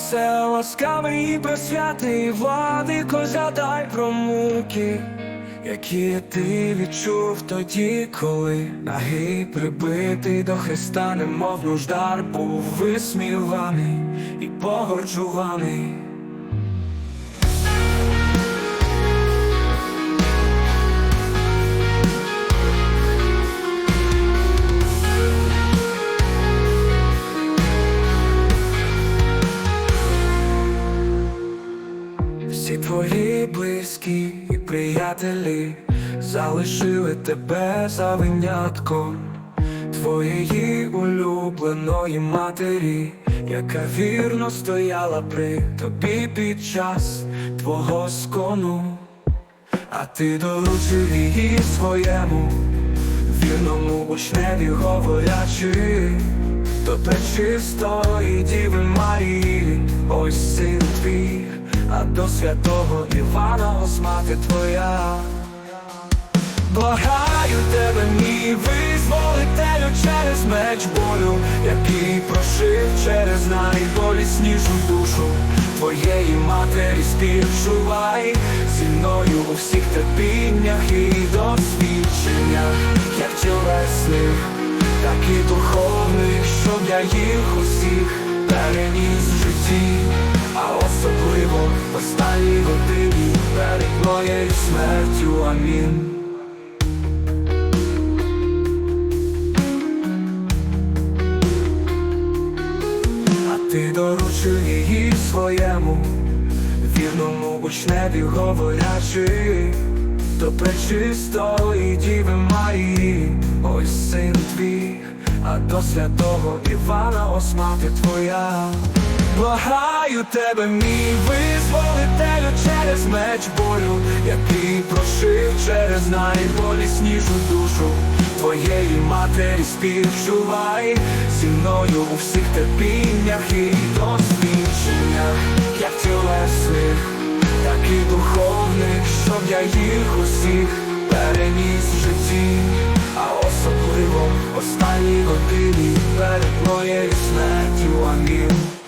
все ласкавий і просвятий владико, згадай про муки, які ти відчув тоді, коли нагий прибитий до Христа, немов нуждар, був висміваний і погорджуваний. Всі твої близькі і приятелі залишили тебе за винятком. Твоєї улюбленої матері, яка вірно стояла при тобі під час твого скону, а ти доручив її своєму вірному учневі говорячи, до пречистої діви Марії, ось син твій, а до святого Івана мати твоя. Благаю тебе, мій визволителю через меч болю, який прошив через найболіснішу душу твоєї матері співчувай зі мною у всіх терпіннях і досвідченнях, як тілесних, так і духовних, щоб я їх усіх перед смертю. Амінь. А ти доручив її своєму вірному учневі говорячи до пречистої діви Марії, ось син твій, а до святого Івана ось мати твоя. Благаю тебе, мій через меч болю, який прошив через найболіснішу душу твоєї матері співчувай зі мною у всіх терпіннях і досвідченнях, як тілесних, так і духовних, щоб я їх усіх переніс в житті, а особливо в останній годині перед моєю смертю. Амінь.